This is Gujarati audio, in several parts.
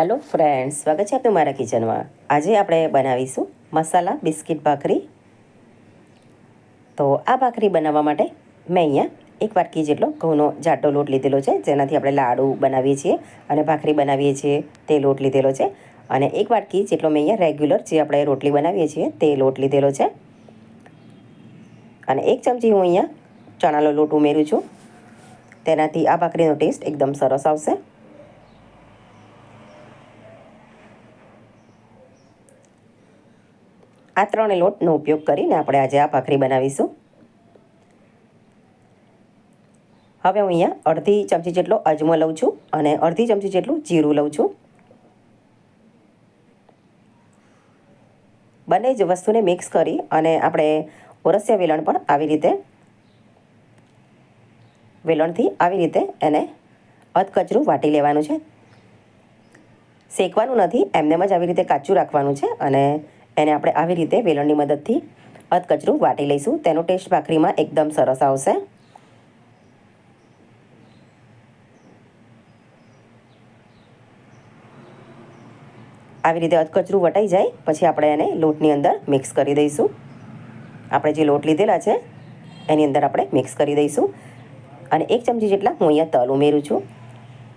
હેલો ફ્રેન્ડ્સ, સ્વાગત છે આપનું મારા કિચનમાં. આજે આપણે બનાવીશું મસાલા બિસ્કિટ ભાખરી. તો આ ભાખરી બનાવવા માટે મેં અહીંયા એક વાટકી જેટલો ઘઉંનો જાડો લોટ લીધેલો છે, જેનાથી આપણે લાડુ બનાવીએ છીએ અને ભાખરી બનાવીએ છીએ, તે લોટ લીધેલો છે. અને એક વાટકી જેટલો મેં અહીંયા રેગ્યુલર જે આપણે રોટલી બનાવીએ છીએ, તે લોટ લીધેલો છે. અને એક ચમચી હું અહીંયા ચણાનો લોટ ઉમેરું છું. તેનાથી આ ભાખરીનો ટેસ્ટ એકદમ સરસ આવશે. આ ત્રણે લોટનો ઉપયોગ કરીને આપણે આજે આ ભાખરી બનાવીશું. હવે હું અહીંયા અડધી ચમચી જેટલો અજમો લઉં છું અને અડધી ચમચી જેટલું જીરું લઉં છું. બંને જ વસ્તુને મિક્સ કરી અને આપણે ઓરસિયા વેલણ પણ આવી રીતે વેલણથી આવી રીતે એને અધકચરું વાટી લેવાનું છે. શેકવાનું નથી એમનેમ જ આવી રીતે કાચું રાખવાનું છે અને એને આપણે આવી રીતે વેલણની મદદથી અધકચરું વાટી લઈશું. તેનો ટેસ્ટ ભાખરીમાં એકદમ સરસ આવશે. આવી રીતે અધકચરું વટાઈ જાય, પછી આપણે એને લોટની અંદર મિક્સ કરી દઈશું. આપણે જે લોટ લીધેલા છે, એની અંદર આપણે મિક્સ કરી દઈશું. અને એક ચમચી જેટલા હું અહીંયા તલ ઉમેરું છું.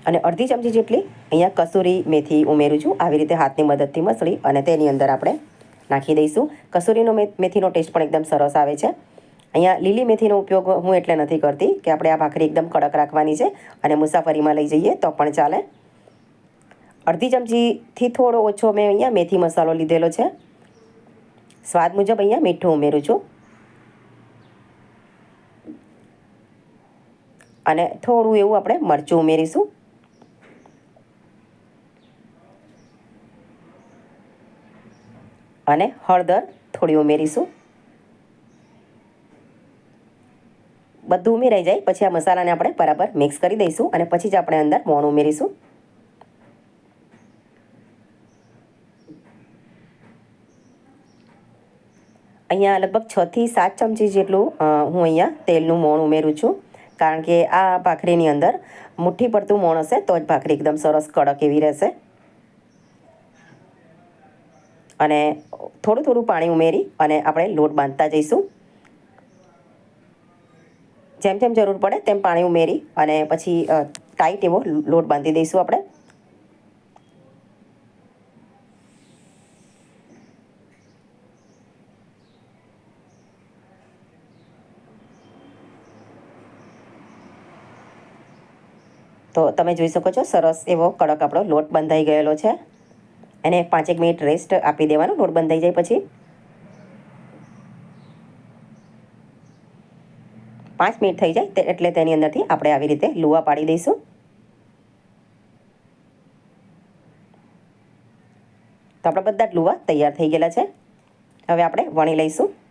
અને અડધી ચમચી જેટલી અહીંયા કસૂરી મેથી ઉમેરું છું. આવી રીતે હાથની મદદથી મસળી અને તેની અંદર આપણે નાખી દઈશું. કસૂરીનો મેથીનો ટેસ્ટ પણ એકદમ સરસ આવે છે. અહીંયા લીલી મેથીનો ઉપયોગ હું એટલે નથી કરતી કે આપણે આ ભાખરી એકદમ કડક રાખવાની છે અને મુસાફરીમાં લઈ જઈએ તો પણ ચાલે. અડધી ચમચીથી થોડો ઓછો મેં અહીંયા મેથી મસાલો લીધેલો છે. સ્વાદ મુજબ અહીંયા મીઠું ઉમેરું છું. અને થોડું એવું આપણે મરચું ઉમેરીશું. અને હળદર થોડી ઉમેરીશું. બધું ઉમેરાઈ જાય, પછી આ મસાલાને આપણે બરાબર મિક્સ કરી દઈશું અને પછી જ આપણે અંદર મોણ ઉમેરીશું. અહીંયા લગભગ છથી સાત ચમચી જેટલું હું અહીંયા તેલનું મોણ ઉમેરું છું. કારણ કે આ ભાખરીની અંદર મુઠ્ઠી પડતું મોણ હશે, તો જ ભાખરી એકદમ સરસ કડક એવી રહેશે. અને થોડું થોડું પાણી ઉમેરી અને આપણે લોટ બાંધતા જઈશું. જેમ જેમ જરૂર પડે તેમ પાણી ઉમેરી અને પછી ટાઈટ એવો લોટ બાંધી દઈશું આપણે. તો તમે જોઈ શકો છો, સરસ એવો કડક આપણો લોટ બંધાઈ ગયેલો છે. એને પાંચેક મિનિટ રેસ્ટ આપી દેવાનો. લોટ બંધાઈ જાય પછી. પાંચ મિનિટ થઈ જાય એટલે તેની અંદરથી આપણે આવી રીતે લુવા પાડી દઈશું. તો આપણા બધા જ લુવા તૈયાર થઈ ગયેલા છે. હવે આપણે વણી લઈશું.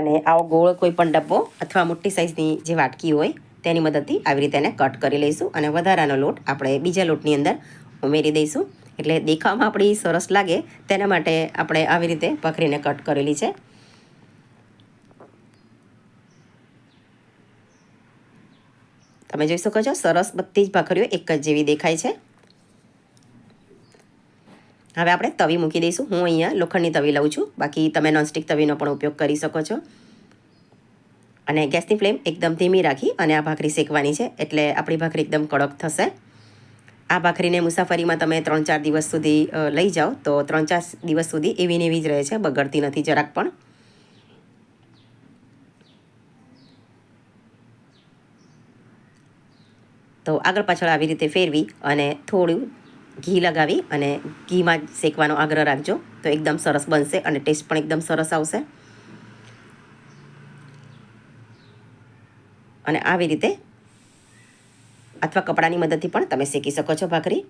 અને આવો ગોળ કોઈ પણ ડબ્બો અથવા મોટી સાઇઝની જે વાટકી હોય, તેની મદદથી આવી રીતે એને કટ કરી લઈશું અને વધારાનો લોટ આપણે બીજા લોટની અંદર ઉમેરી દઈશું. એટલે દેખાવમાં આપણી સરસ લાગે, તેના માટે આપણે આવી રીતે ભખરીને કટ કરેલી છે. તમે જોઈ શકો છો, સરસ બધી જ ભાખરીઓ એક જ જેવી દેખાય છે. હવે આપણે તવી મૂકી દઈશું. હું અહીંયા લોખંડની તવી લઉં છું. બાકી તમે નોનસ્ટિક તવીનો પણ ઉપયોગ કરી શકો છો. અને ગેસની ફ્લેમ એકદમ ધીમી રાખી અને આ ભાખરી શેકવાની છે. એટલે આપણી ભાખરી એકદમ કડક થશે. આ ભાખરીને મુસાફરીમાં તમે ત્રણ ચાર દિવસ સુધી લઈ જાઓ તો ત્રણ ચાર દિવસ સુધી એવી ને એવી જ રહે છે. બગડતી નથી જરાક પણ. તો આગળ પાછળ આવી રીતે ફેરવી અને થોડું ઘી લગાવી અને ઘીમાં શેકવાનો આગ્રહ રાખજો. તો એકદમ સરસ બનશે અને ટેસ્ટ પણ એકદમ સરસ આવશે. અને આવી રીતે અથવા કપડાની મદદથી પણ તમે શેકી શકો છો ભાખરી.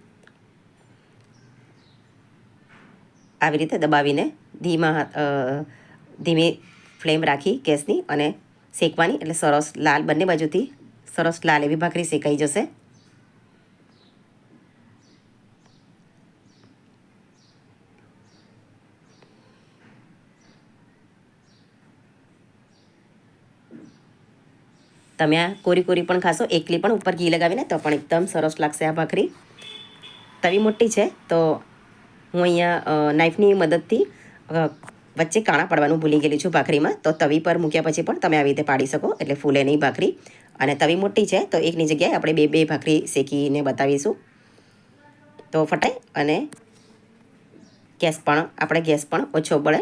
આવી રીતે દબાવીને ધીમા ધીમે ફ્લેમ રાખી ગેસની અને શેકવાની, એટલે સરસ લાલ બંને બાજુથી સરસ લાલ એવી ભાખરી શેકાઈ જશે. તમે આ કોરી કોરી પણ ખાશો, એકલી પણ ઉપર ઘી લગાવીને, તો પણ એકદમ સરસ લાગશે આ ભાખરી. તવી મોટી છે, તો હું અહીંયા નાઈફની મદદથી વચ્ચે કાણા પાડવાનું ભૂલી ગયેલી છું ભાખરીમાં. તો તવી પર મૂક્યા પછી પણ તમે આવી રીતે પાડી શકો, એટલે ફૂલે નહીં ભાખરી. અને તવી મોટી છે, તો એકની જગ્યાએ આપણે બે બે ભાખરી શેકીને બતાવીશું. તો ફટાય, અને ગેસ પણ, આપણે ગેસ પણ ઓછો બળે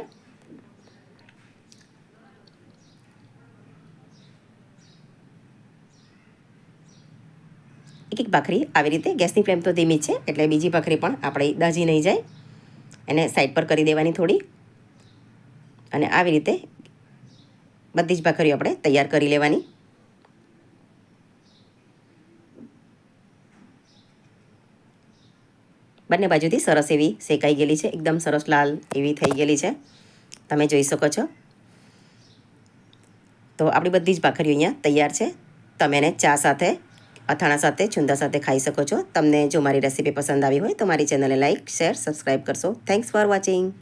એક એક ભાખરી આવી રીતે ગેસની ફ્લેમ તો ધીમી છે, એટલે બીજી ભાખરી પણ આપણે દાજી નહીં જાય. એને સાઈડ પર કરી દેવાની થોડી. અને આવી રીતે બધી જ ભાખરીઓ આપણે તૈયાર કરી લેવાની. બંને બાજુથી સરસ એવી શેકાઈ ગયેલી છે, એકદમ સરસ લાલ એવી થઈ ગયેલી છે. તમે જોઈ શકો છો. તો આપણી બધી જ ભાખરીઓ અહીંયા તૈયાર છે. તમે એને ચા સાથે અથાણા સાથે, છુંદા સાથે ખાઈ શકો છો. તમને જો મારી રેસીપી પસંદ આવી હોય તો મારી ચેનલને લાઇક શેર સબસ્ક્રાઈબ કરશો. Thanks for watching